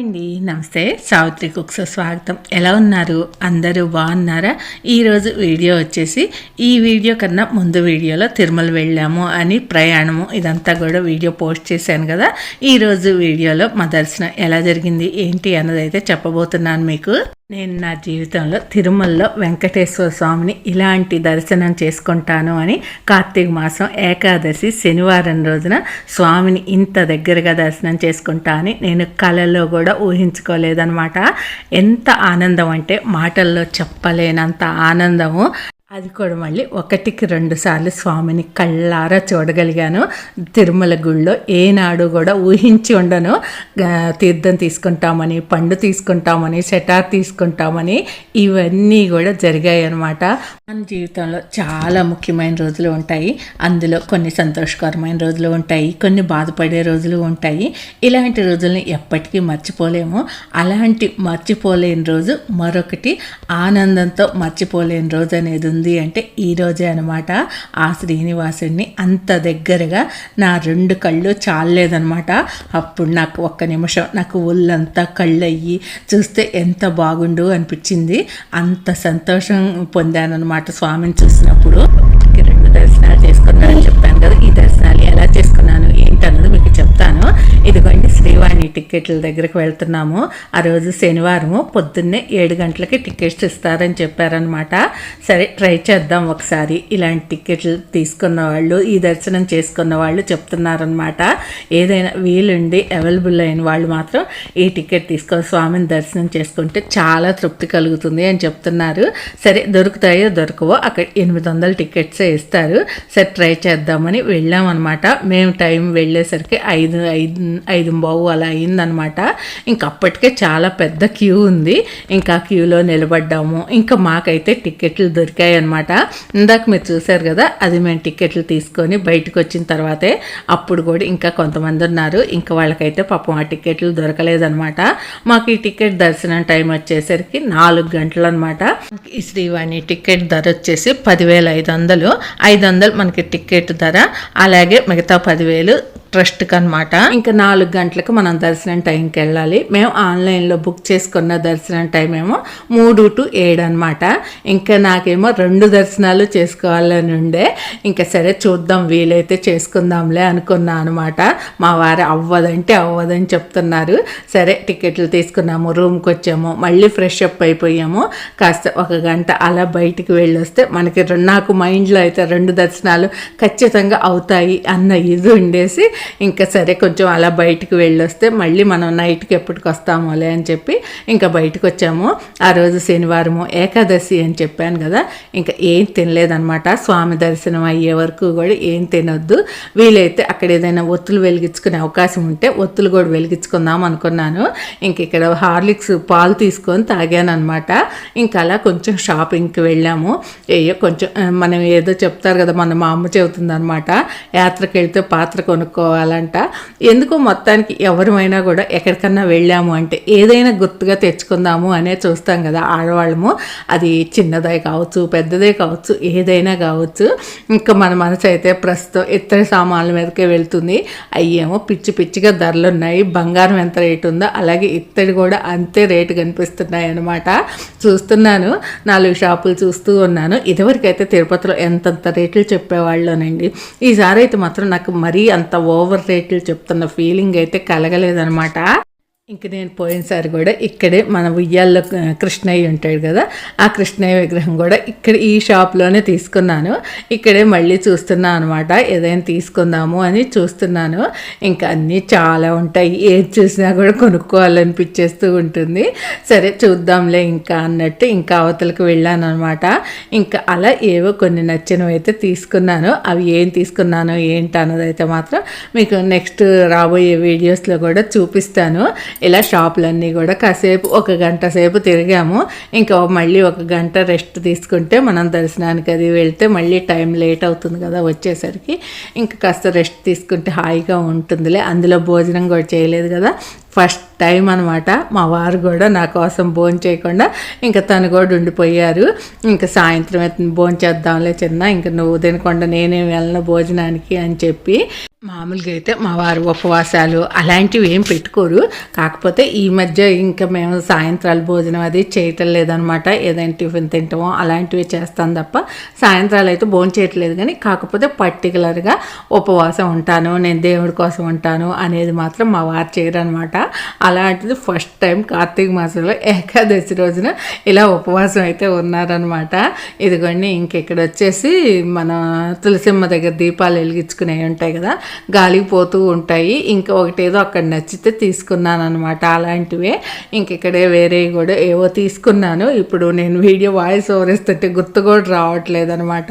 Hi అండి. నమస్తే Savitri cooks స్వాగతం. ఎలా ఉన్నారు? అందరూ బాగున్నారా? ఈరోజు వీడియో వచ్చేసి ఈ వీడియో కన్నా ముందు వీడియోలో తిరుమల వెళ్ళాము అని ప్రయాణము ఇదంతా కూడా వీడియో పోస్ట్ చేశాను కదా. ఈరోజు వీడియోలో మా దర్శనం ఎలా జరిగింది? ఏంటి అన్నది అయితే చెప్పబోతున్నాను మీకు. నేను నా జీవితంలో తిరుమలలో వెంకటేశ్వర స్వామిని ఇలాంటి దర్శనం చేసుకుంటాను అని కార్తీక మాసం ఏకాదశి శనివారం రోజున స్వామిని ఇంత దగ్గరగా దర్శనం చేసుకుంటా అని నేను కళలో కూడా ఊహించుకోలేదనమాట ఎంత ఆనందం అంటే మాటల్లో చెప్పలేనంత ఆనందము. అది కూడా మళ్ళీ ఒకటికి రెండు సార్లు స్వామిని కళ్ళారా చూడగలిగాను. తిరుమల గుళ్ళో ఏనాడు కూడా ఊహించి ఉండను. తీర్థం తీసుకుంటామని పండు తీసుకుంటామని సెటార్ తీసుకుంటామని ఇవన్నీ కూడా జరిగాయి అనమాట మన జీవితంలో చాలా ముఖ్యమైన రోజులు ఉంటాయి. అందులో కొన్ని సంతోషకరమైన రోజులు ఉంటాయి. కొన్ని బాధపడే రోజులు ఉంటాయి. ఇలాంటి రోజుల్ని ఎప్పటికీ మర్చిపోలేము. అలాంటి మర్చిపోలేని రోజు మరొకటి. ఆనందంతో మర్చిపోలేని రోజు అనేది ఉంది అంటే ఈరోజే అనమాట ఆ శ్రీనివాసుడిని అంత దగ్గరగా నా రెండు కళ్ళు చాలేదనమాట అప్పుడు నాకు ఒక్క నిమిషం నాకు ఒళ్ళంతా కళ్ళు అయ్యి చూస్తే ఎంత బాగుండు అనిపించింది. అంత సంతోషం పొందానమాట స్వామిని చూసినప్పుడు. రెండు దర్శనాలు చేసుకున్నానని చెప్పాను కదా ఈ దర్శనాలు ఎలా చేసుకున్నాను చెప్తాను. ఇదిగోండి శ్రీవాణి టికెట్ల దగ్గరికి వెళ్తున్నాము. ఆ రోజు శనివారం పొద్దున్నే ఏడు గంటలకి టికెట్స్ ఇస్తారని చెప్పారనమాట సరే ట్రై చేద్దాం ఒకసారి. ఇలాంటి టికెట్లు తీసుకున్న వాళ్ళు ఈ దర్శనం చేసుకున్న వాళ్ళు చెప్తున్నారనమాట ఏదైనా వీలుండి అవైలబుల్ అయిన వాళ్ళు మాత్రం ఈ టికెట్ తీసుకొని స్వామిని దర్శనం చేసుకుంటే చాలా తృప్తి కలుగుతుంది అని చెప్తున్నారు. సరే దొరుకుతాయో దొరకవో అక్కడ ఎనిమిది వందల టికెట్సే ఇస్తారు. సరే ట్రై చేద్దామని వెళ్ళామన్నమాట. మేము టైం వెళ్ళేసరికి ఐదు ఐదు ఐదు బావు అలా అయిందనమాట. ఇంక అప్పటికే చాలా పెద్ద క్యూ ఉంది. ఇంకా క్యూలో నిలబడ్డాము. ఇంకా మాకైతే టికెట్లు దొరికాయి అనమాట ఇందాక మీరు చూశారు కదా అది మేము టికెట్లు తీసుకొని బయటకు వచ్చిన తర్వాతే అప్పుడు కూడా ఇంకా కొంతమంది ఉన్నారు. ఇంకా వాళ్ళకైతే పాపం ఆ టికెట్లు దొరకలేదనమాట. మాకు ఈ టికెట్ దర్శనం టైం వచ్చేసరికి నాలుగు గంటలు అనమాట ఈ శ్రీవాణి టికెట్ ధర వచ్చేసి పదివేల ఐదు వందలు. ఐదు వందలు మనకి టికెట్ ధర. అలాగే మిగతా పదివేలు ట్రస్ట్కి అనమాట ఇంకా నాలుగు గంటలకు మనం దర్శనం టైంకి వెళ్ళాలి. మేము ఆన్లైన్లో బుక్ చేసుకున్న దర్శనం టైం ఏమో మూడు టు ఏడు అనమాట ఇంకా నాకేమో రెండు దర్శనాలు చేసుకోవాలని ఉండే. ఇంకా సరే చూద్దాం వీలైతే చేసుకుందాంలే అనుకున్నా అనమాట మా వారు అవ్వదంటే అవ్వదని చెప్తున్నారు. సరే టికెట్లు తీసుకున్నాము రూమ్కి వచ్చాము మళ్ళీ ఫ్రెష్ అప్ అయిపోయాము. కాస్త ఒక గంట అలా బయటికి వెళ్ళొస్తే మనకి నాకు మైండ్లో అయితే రెండు దర్శనాలు ఖచ్చితంగా అవుతాయి అన్న ఇది ఉండేసి ఇంకా సరే కొంచెం అలా బయటికి వెళ్ళొస్తే మళ్ళీ మనం నైట్కి ఎప్పటికి వస్తామోలే అని చెప్పి ఇంకా బయటకు వచ్చాము ఆ రోజు శనివారము ఏకాదశి అని చెప్పాను కదా ఇంకా ఏం తినలేదనమాట స్వామి దర్శనం అయ్యే వరకు కూడా ఏం తినొద్దు. వీలైతే అక్కడ ఏదైనా ఒత్తులు వెలిగించుకునే అవకాశం ఉంటే ఒత్తులు కూడా వెలిగించుకుందాం అనుకున్నాను. ఇంక ఇక్కడ హార్లిక్స్ పాలు తీసుకొని తాగాను అనమాట ఇంకా అలా కొంచెం షాపింగ్కి వెళ్ళాము. ఏయో కొంచెం మనం ఏదో చెప్తారు కదా మన మా అమ్మ చెబుతుంది అనమాట యాత్రకు వెళ్తే పాత్ర కొనుక్కోవాలంట. ఎందుకు మొత్తానికి ఎవరమైనా కూడా ఎక్కడికన్నా వెళ్ళాము అంటే ఏదైనా గుర్తుగా తెచ్చుకుందాము అనే చూస్తాం కదా ఆడవాళ్ళము. అది చిన్నదే కావచ్చు పెద్దదే కావచ్చు ఏదైనా కావచ్చు. ఇంకా మన మనసు అయితే ప్రస్తుతం ఇతర సామాన్ల మీదకే వెళ్తుంది. అయ్యేమో పిచ్చి పిచ్చిగా ధరలు ఉన్నాయి. బంగారం ఎంత రేటు ఉందో అలాగే ఇత్తడి కూడా అంతే రేటు కనిపిస్తున్నాయి అనమాట చూస్తున్నాను నాలుగు షాపులు చూస్తూ ఉన్నాను. ఇదివరకైతే తిరుపతిలో ఎంతంత రేట్లు చెప్పేవాళ్ళనండి. ఈసారి అయితే మాత్రం నాకు మరీ అంత ఓవర్ రేట్లు చెప్తున్న ఫీలింగ్ అయితే కలగలేదనమాట ఇంక నేను పోయినసారి కూడా ఇక్కడే మన ఉయ్యాల్లో కృష్ణయ్య ఉంటాడు కదా ఆ కృష్ణయ్య విగ్రహం కూడా ఇక్కడ ఈ షాప్లోనే తీసుకున్నాను. ఇక్కడే మళ్ళీ చూస్తున్నాను అనమాట ఏదైనా తీసుకుందాము అని చూస్తున్నాను. ఇంకా అన్నీ చాలా ఉంటాయి ఏది చూసినా కూడా కొనుక్కోవాలనిపించేస్తూ ఉంటుంది. సరే చూద్దాంలే ఇంకా అన్నట్టు ఇంకా అవతలకు వెళ్ళాను అనమాట ఇంకా అలా ఏవో కొన్ని నచ్చినవి అయితే తీసుకున్నాను. అవి ఏం తీసుకున్నానో ఏంటి అన్నదైతే మాత్రం మీకు నెక్స్ట్ రాబోయే వీడియోస్లో కూడా చూపిస్తాను. ఇలా షాపులన్నీ కూడా కాసేపు ఒక గంట సేపు తిరిగాము. ఇంకా మళ్ళీ ఒక గంట రెస్ట్ తీసుకుంటే మనం దర్శనానికి అది వెళ్తే మళ్ళీ టైం లేట్ అవుతుంది కదా వచ్చేసరికి. ఇంకా కాస్త రెస్ట్ తీసుకుంటే హాయిగా ఉంటుందిలే. అందులో భోజనం కూడా చేయలేదు కదా. ఫస్ట్ టైం అనమాట మా వారు కూడా నా కోసం భోజనం చేయకుండా ఇంకా తను కూడా ఉండిపోయారు. ఇంకా సాయంత్రం భోజనం చేద్దాంలే చిన్న ఇంకా నువ్వు తినకుండా నేనే వెళ్ళను భోజనానికి అని చెప్పి మామూలుగా అయితే మా వారు ఉపవాసాలు అలాంటివి ఏం పెట్టుకోరు. కాకపోతే ఈ మధ్య ఇంకా మేము సాయంత్రాలు భోజనం అది చేయటం లేదనమాట. ఏదైనా టిఫిన్ తింటామో అలాంటివి చేస్తాం తప్ప సాయంత్రాలు అయితే భోజనం చేయట్లేదు కానీ కాకపోతే పర్టికులర్గా ఉపవాసం ఉంటాను నేను దేవుడి కోసం ఉంటాను అనేది మాత్రం మా వారు చేయరనమాట. అలాంటిది ఫస్ట్ టైం కార్తీక మాసంలో ఏకాదశి రోజున ఇలా ఉపవాసం అయితే ఉన్నారనమాట. ఇదిగోండి ఇంకెక్కడ వచ్చేసి మన తులసిమ్మ దగ్గర దీపాలు వెలిగించుకునేవి ఉంటాయి కదా గాలికి పోతూ ఉంటాయి. ఇంకా ఒకటేదో అక్కడ నచ్చితే తీసుకున్నాను అనమాట అలాంటివే ఇంక ఇక్కడే వేరే కూడా ఏవో తీసుకున్నాను. ఇప్పుడు నేను వీడియో వాయిస్ ఓవర్ ఇస్తుంటే గుర్తు కూడా రావట్లేదు అనమాట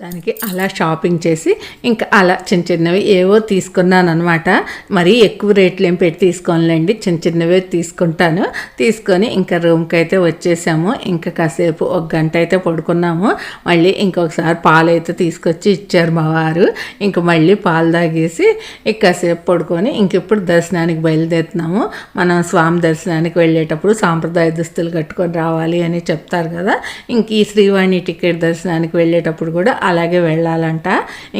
దానికి అలా షాపింగ్ చేసి ఇంకా అలా చిన్న చిన్నవి ఏవో తీసుకున్నాను అనమాట మరీ ఎక్కువ రేట్లు ఏం పెట్టి తీసుకోనులేండి. చిన్న చిన్నవే తీసుకుంటాను. తీసుకొని ఇంకా రూమ్కి అయితే వచ్చేసాము. ఇంకా కాసేపు ఒక గంట అయితే పడుకున్నాము. మళ్ళీ ఇంకొకసారి పాలు అయితే తీసుకొచ్చి ఇచ్చారు మా వారు. ఇంక మళ్ళీ పాలు తాగేసి ఇంకాసేపు పడుకొని ఇంక ఇప్పుడు దర్శనానికి బయలుదేరుతున్నాము. మనం స్వామి దర్శనానికి వెళ్ళేటప్పుడు సాంప్రదాయ దుస్తులు కట్టుకొని రావాలి అని చెప్తారు కదా. ఇంక ఈ శ్రీవాణి టికెట్ దర్శనానికి వెళ్ళేటప్పుడు కూడా అలాగే వెళ్ళాలంట.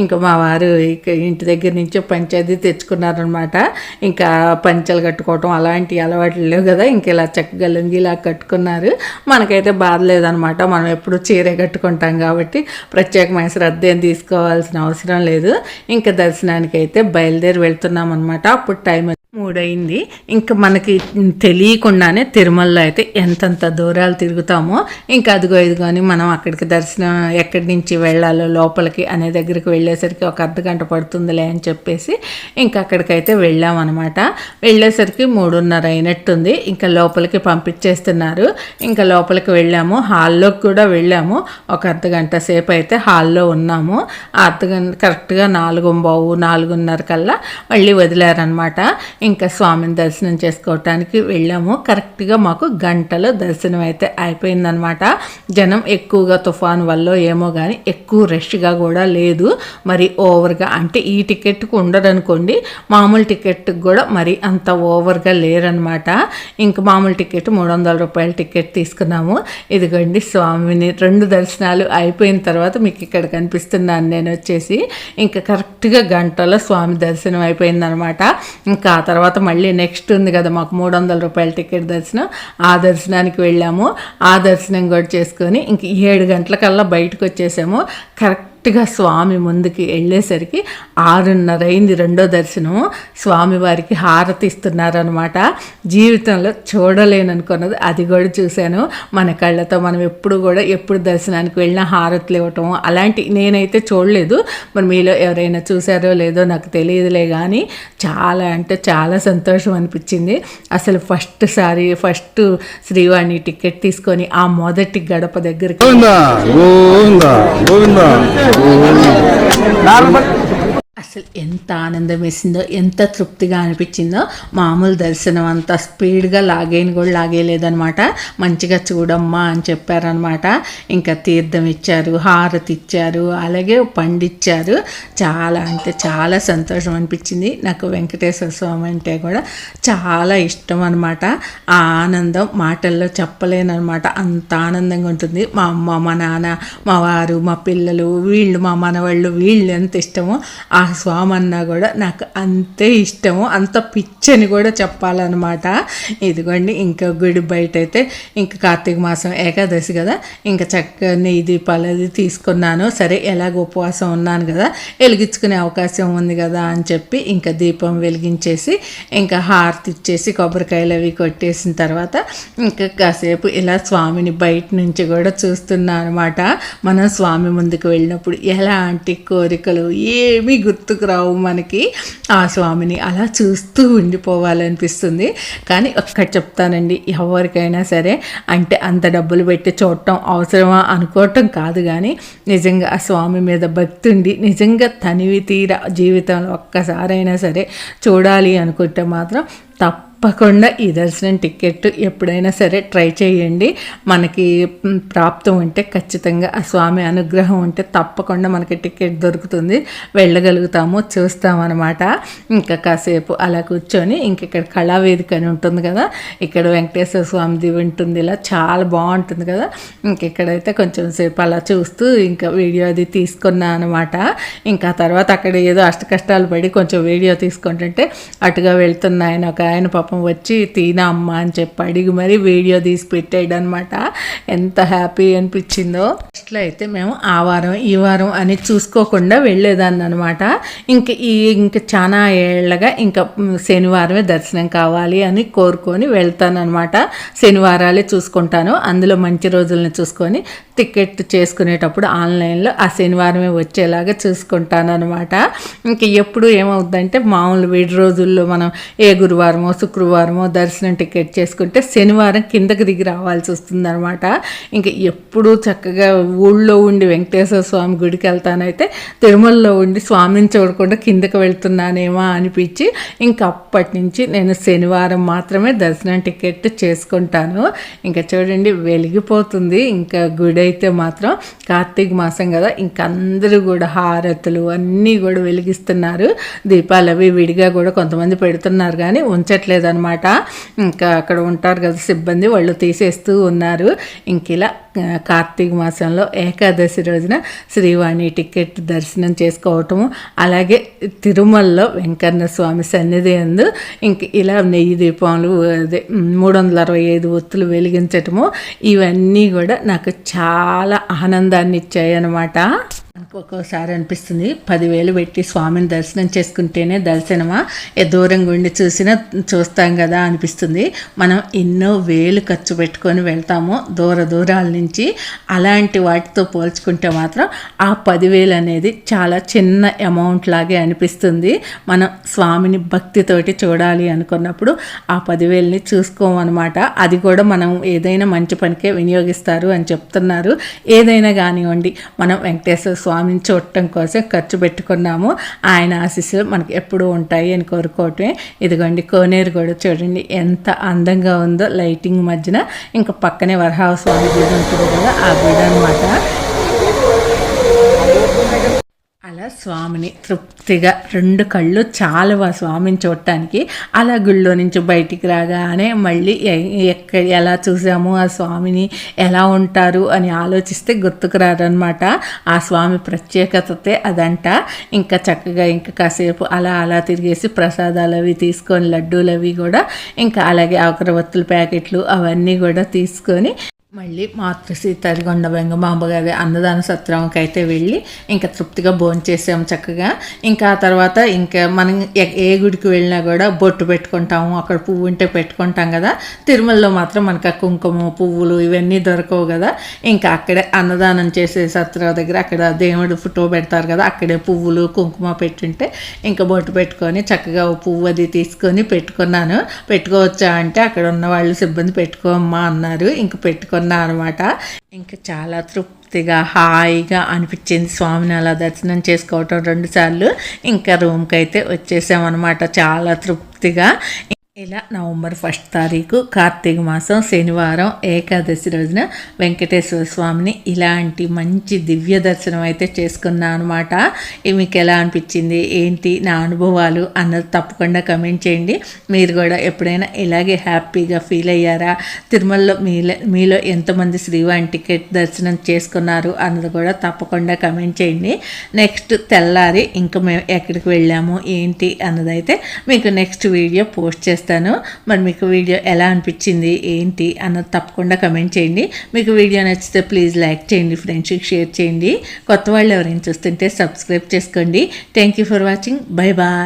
ఇంకా మా వారు ఇక ఇంటి దగ్గర నుంచి పంచాయతీ తెచ్చుకున్నారనమాట ఇంకా పంచలు కట్టుకోవటం అలాంటి అలవాట్లు లేవు కదా ఇంక ఇలా చక్కగా ఇలా కట్టుకున్నారు. మనకైతే బాధ లేదనమాట మనం ఎప్పుడు చీరే కట్టుకుంటాం కాబట్టి ప్రత్యేకమైన శ్రద్ధ ఏం తీసుకోవాల్సిన అవసరం లేదు. ఇంకా దర్శనానికి అయితే బయలుదేరి వెళ్తున్నాం అనమాట అప్పుడు టైం మూడైంది ఇంకా మనకి తెలియకుండానే తిరుమలలో అయితే ఎంతంత దూరాలు తిరుగుతామో ఇంకా అదిగో ఇదిగో అని మనం అక్కడికి దర్శనం ఎక్కడి నుంచి వెళ్ళాలి లోపలికి అనే దగ్గరికి వెళ్ళేసరికి ఒక అర్ధ గంట పడుతుందిలే అని చెప్పేసి ఇంకా అక్కడికైతే వెళ్ళామన్నమాట. వెళ్ళేసరికి మూడున్నర అయినట్టుంది. ఇంకా లోపలికి పంపించేస్తున్నారు. ఇంకా లోపలికి వెళ్ళాము. హాల్లోకి కూడా వెళ్ళాము. ఒక అర్ధ గంట సేపు అయితే హాల్లో ఉన్నాము. ఆ అర్ధ గంట కరెక్ట్గా నాలుగు బావు నాలుగున్నర కల్లా మళ్ళీ వదిలారనమాట ఇంకా స్వామిని దర్శనం చేసుకోవటానికి వెళ్ళాము. కరెక్ట్గా మాకు గంటలో దర్శనం అయితే అయిపోయిందనమాట జనం ఎక్కువగా తుఫాన్ వల్ల ఏమో కానీ ఎక్కువ రష్గా కూడా లేదు. మరి ఓవర్గా అంటే ఈ టికెట్కు ఉండదనుకోండి మామూలు టికెట్కి కూడా మరి అంత ఓవర్గా లేరనమాట. ఇంక మామూలు టికెట్ మూడు వందల రూపాయల టికెట్ తీసుకున్నాము. ఇదిగోండి స్వామిని రెండు దర్శనాలు అయిపోయిన తర్వాత మీకు ఇక్కడ కనిపిస్తున్నాను నేను వచ్చేసి. ఇంకా కరెక్ట్గా గంటలో స్వామి దర్శనం అయిపోయిందనమాట. ఇంకా ఆ తర్వాత మళ్ళీ నెక్స్ట్ ఉంది కదా మాకు మూడు వందల రూపాయల టికెట్ దర్శనం. ఆ దర్శనానికి వెళ్ళాము. ఆ దర్శనం కూడా చేసుకొని ఇంక ఏడు గంటలకల్లా బయటకు వచ్చేసాము. Kar కరెక్ట్గా స్వామి ముందుకి వెళ్ళేసరికి ఆరున్నర అయింది రెండో దర్శనం స్వామివారికి హారతి ఇస్తున్నారనమాట జీవితంలో చూడలేననుకున్నది. అది కూడా చూశాను. మన కళ్ళతో మనం ఎప్పుడు కూడా ఎప్పుడు దర్శనానికి వెళ్ళినా హారతులు ఇవ్వటం అలాంటి నేనైతే చూడలేదు. మరి మీలో ఎవరైనా చూసారో లేదో నాకు తెలియదులే కానీ చాలా అంటే చాలా సంతోషం అనిపించింది. అసలు ఫస్ట్ సారి ఫస్ట్ శ్రీవాణి టికెట్ తీసుకొని ఆ మొదటి గడప దగ్గరికి గోవిందా గోవిందా గోవిందా అసలు ఎంత ఆనందం వేసిందో ఎంత తృప్తిగా అనిపించిందో మామూలు దర్శనం అంత స్పీడ్గా లాగేని కూడా లాగేయలేదనమాట మంచిగా చూడమ్మా అని చెప్పారనమాట ఇంకా తీర్థం ఇచ్చారు హారతి ఇచ్చారు అలాగే పండిచ్చారు చాలా అంటే చాలా సంతోషం అనిపించింది. నాకు వెంకటేశ్వర స్వామి అంటే కూడా చాలా ఇష్టం అనమాట ఆ ఆనందం మాటల్లో చెప్పలేనమాట అంత ఆనందంగా ఉంటుంది. మా అమ్మ మా నాన్న మా వారు మా పిల్లలు వీళ్ళు మా మనవాళ్ళు వీళ్ళు ఎంత ఇష్టమో ఆ స్వామి అన్నా కూడా నాకు అంతే ఇష్టము అంత పిచ్చని కూడా చెప్పాలన్నమాట. ఇదిగోండి ఇంకా గుడి బయట అయితే ఇంకా కార్తీక మాసం ఏకాదశి కదా ఇంకా చక్కగా నెయ్యి దీపాలు అది తీసుకున్నాను. సరే ఎలాగ ఉపవాసం ఉన్నాను కదా వెలిగించుకునే అవకాశం ఉంది కదా అని చెప్పి ఇంకా దీపం వెలిగించేసి ఇంకా హారతి ఇచ్చేసి కొబ్బరికాయలు అవి కొట్టేసిన తర్వాత ఇంకా కాసేపు ఇలా స్వామిని బయట నుంచి కూడా చూస్తున్నా అనమాట మనం స్వామి ముందుకు వెళ్ళినప్పుడు ఎలాంటి కోరికలు ఏమీ గుర్తుకు రావు మనకి. ఆ స్వామిని అలా చూస్తూ ఉండిపోవాలనిపిస్తుంది. కానీ ఒక్కటి చెప్తానండి ఎవరికైనా సరే అంటే అంత డబ్బులు పెట్టి చూడటం అవసరమా అనుకోవటం కాదు కానీ నిజంగా ఆ స్వామి మీద భక్తి ఉండి నిజంగా తనివి తీర జీవితంలో ఒక్కసారైనా సరే చూడాలి అనుకుంటే మాత్రం తప్ప తప్పకుండా ఈ దర్శనం టికెట్ ఎప్పుడైనా సరే ట్రై చేయండి. మనకి ప్రాప్తం ఉంటే ఖచ్చితంగా ఆ స్వామి అనుగ్రహం ఉంటే తప్పకుండా మనకి టికెట్ దొరుకుతుంది. వెళ్ళగలుగుతాము చూస్తామన్నమాట. ఇంకా కాసేపు అలా కూర్చొని ఇంక ఇక్కడ కళావేదిక అని ఉంటుంది కదా ఇక్కడ వెంకటేశ్వర స్వామిది ఉంటుంది ఇలా చాలా బాగుంటుంది కదా. ఇంక ఇక్కడైతే కొంచెం సేపు అలా చూస్తూ ఇంకా వీడియో అది తీసుకున్నా అనమాట ఇంకా తర్వాత అక్కడ ఏదో అష్ట కష్టాలు పడి కొంచెం వీడియో తీసుకుంటుంటే అటుగా వెళ్తున్న ఆయన ఒక ఆయన పాపం వచ్చి తీనా అమ్మ అని చెప్పి అడిగి మరీ వీడియో తీసి పెట్టాడు అనమాట ఎంత హ్యాపీ అనిపించిందో. ఫస్ట్లో అయితే మేము ఆ వారం ఈ వారం అని చూసుకోకుండా వెళ్ళేదాన్ని అనమాట ఇంక ఈ ఇంక చాలా ఏళ్ళగా ఇంకా శనివారమే దర్శనం కావాలి అని కోరుకొని వెళ్తాను అనమాట శనివారాలే చూసుకుంటాను. అందులో మంచి రోజులను చూసుకొని టికెట్ చేసుకునేటప్పుడు ఆన్లైన్లో ఆ శనివారమే వచ్చేలాగా చూసుకుంటాను అనమాట ఇంక ఎప్పుడు ఏమవుద్దంటే మామూలు వేడి రోజుల్లో మనం ఏ గురువారమో శుక్రవారమో దర్శనం టికెట్ చేసుకుంటే శనివారం కిందకి దిగి రావాల్సి వస్తుంది అనమాట ఇంకా ఎప్పుడూ చక్కగా ఊళ్ళో ఉండి వెంకటేశ్వర స్వామి గుడికి వెళ్తానైతే తిరుమలలో ఉండి స్వామిని చూడకుండా కిందకి వెళ్తున్నానేమో అనిపించి ఇంకా అప్పటి నుంచి నేను శనివారం మాత్రమే దర్శనం టికెట్ చేసుకుంటాను. ఇంకా చూడండి వెలిగిపోతుంది. ఇంకా గుడి అయితే మాత్రం కార్తీక మాసం కదా ఇంకా అందరూ కూడా హారతులు అన్నీ కూడా వెలిగిస్తున్నారు. దీపాలు అవి విడిగా కూడా కొంతమంది పెడుతున్నారు కానీ ఉంచట్లేదు అనమాట ఇంకా అక్కడ ఉంటారు కదా సిబ్బంది వాళ్ళు తీసేస్తూ ఉన్నారు. ఇంక ఇలా కార్తీక మాసంలో ఏకాదశి రోజున శ్రీవాణి టికెట్ దర్శనం చేసుకోవటము అలాగే తిరుమలలో వెంకన్న స్వామి సన్నిధి అందు ఇంక ఇలా నెయ్యి దీపాలు అదే మూడు వందల అరవై ఐదు ఒత్తులు వెలిగించటము ఇవన్నీ కూడా నాకు చాలా ఆనందాన్ని ఇచ్చాయి అన్నమాట ఒక్కోసారి అనిపిస్తుంది. పదివేలు పెట్టి స్వామిని దర్శనం చేసుకుంటేనే దర్శనమా? ఏ దూరంగా ఉండి చూసినా చూస్తాం కదా అనిపిస్తుంది. మనం ఎన్నో వేలు ఖర్చు పెట్టుకొని వెళ్తాము దూర దూరాల నుంచి అలాంటి వాటితో పోల్చుకుంటే మాత్రం ఆ పదివేలు అనేది చాలా చిన్న అమౌంట్ లాగే అనిపిస్తుంది. మనం స్వామిని భక్తితోటి చూడాలి అనుకున్నప్పుడు ఆ పదివేలని చూసుకోమన్నమాట. అది కూడా మనం ఏదైనా మంచి పనికే వినియోగిస్తారు అని చెప్తున్నారు. ఏదైనా కానివ్వండి మనం వెంకటేశ్వర స్వామి స్వామిని చూడటం కోసం ఖర్చు పెట్టుకున్నాము. ఆయన ఆశీస్సులు మనకి ఎప్పుడూ ఉంటాయి అని కోరుకోవటమే. ఇదిగోండి కోనేరు కూడా చూడండి ఎంత అందంగా ఉందో. లైటింగ్ మధ్యన ఇంకా పక్కనే వరహావ స్వామి గుడి ఉంటుంది కదా ఆ గుడి అనమాట స్వామిని తృప్తిగా రెండు కళ్ళు చాలు ఆ స్వామిని చూడటానికి అలా గుళ్ళో నుంచి బయటికి రాగానే మళ్ళీ ఎ- ఎక్కడ ఎలా చూసాము ఆ స్వామిని ఎలా ఉంటారు అని ఆలోచిస్తే గుర్తుకు రారనమాట ఆ స్వామి ప్రత్యేకతతే అదంట. ఇంకా చక్కగా ఇంకా కాసేపు అలా అలా తిరిగేసి ప్రసాదాలు అవి తీసుకొని లడ్డూలు అవి కూడా ఇంకా అలాగే అగరవత్తుల ప్యాకెట్లు అవన్నీ కూడా తీసుకొని మళ్ళీ మాతృశ్రీ తరిగొండ వెంగమాంబ గారి అన్నదాన సత్రంకి అయితే వెళ్ళి ఇంకా తృప్తిగా భోంచేసాం చక్కగా. ఇంకా ఆ తర్వాత ఇంకా మనం ఏ గుడికి వెళ్ళినా కూడా బొట్టు పెట్టుకుంటాము అక్కడ పువ్వు ఉంటే పెట్టుకుంటాం కదా. తిరుమలలో మాత్రం మనకు ఆ కుంకుమ పువ్వులు ఇవన్నీ దొరకవు కదా. ఇంకా అక్కడే అన్నదానం చేసే సత్రం దగ్గర అక్కడ దేవుడు ఫోటో పెడతారు కదా అక్కడే పువ్వులు కుంకుమ పెట్టుంటే ఇంకా బొట్టు పెట్టుకొని చక్కగా పువ్వు అది తీసుకొని పెట్టుకున్నాను. పెట్టుకోవచ్చా అంటే అక్కడ ఉన్న వాళ్ళు సిబ్బంది పెట్టుకోమ్మా అన్నారు. ఇంక పెట్టుకున్నా అనమాట ఇంకా చాలా తృప్తిగా హాయిగా అనిపించింది స్వామిని అలా దర్శనం చేసుకోవటం రెండుసార్లు ఇంకా రూమ్కి అయితే వచ్చేసామన్నమాట. చాలా తృప్తిగా. ఇలా నవంబర్ ఫస్ట్ తారీఖు కార్తీక మాసం శనివారం ఏకాదశి రోజున వెంకటేశ్వర స్వామిని ఇలాంటి మంచి దివ్య దర్శనం అయితే చేసుకున్నాను అనమాట మీకు ఎలా అనిపించింది? ఏంటి నా అనుభవాలు అన్నది తప్పకుండా కమెంట్ చేయండి. మీరు కూడా ఎప్పుడైనా ఇలాగే హ్యాపీగా ఫీల్ అయ్యారా? తిరుమలలో మీలో మీలో ఎంతమంది శ్రీవాణి టికెట్ దర్శనం చేసుకున్నారు అన్నది కూడా తప్పకుండా కమెంట్ చేయండి. నెక్స్ట్ తెల్లారి ఇంకా మేము ఎక్కడికి వెళ్ళాము? ఏంటి? అన్నదైతే మీకు నెక్స్ట్ వీడియో పోస్ట్ చేస్తాను మరి మీకు వీడియో ఎలా అనిపించింది ఏంటి అన్నది తప్పకుండా కమెంట్ చేయండి. మీకు వీడియో నచ్చితే ప్లీజ్ లైక్ చేయండి ఫ్రెండ్స్కి షేర్ చేయండి. కొత్త వాళ్ళు ఎవరైనా చూస్తుంటే సబ్స్క్రైబ్ చేసుకోండి. Thank you for watching. Bye bye.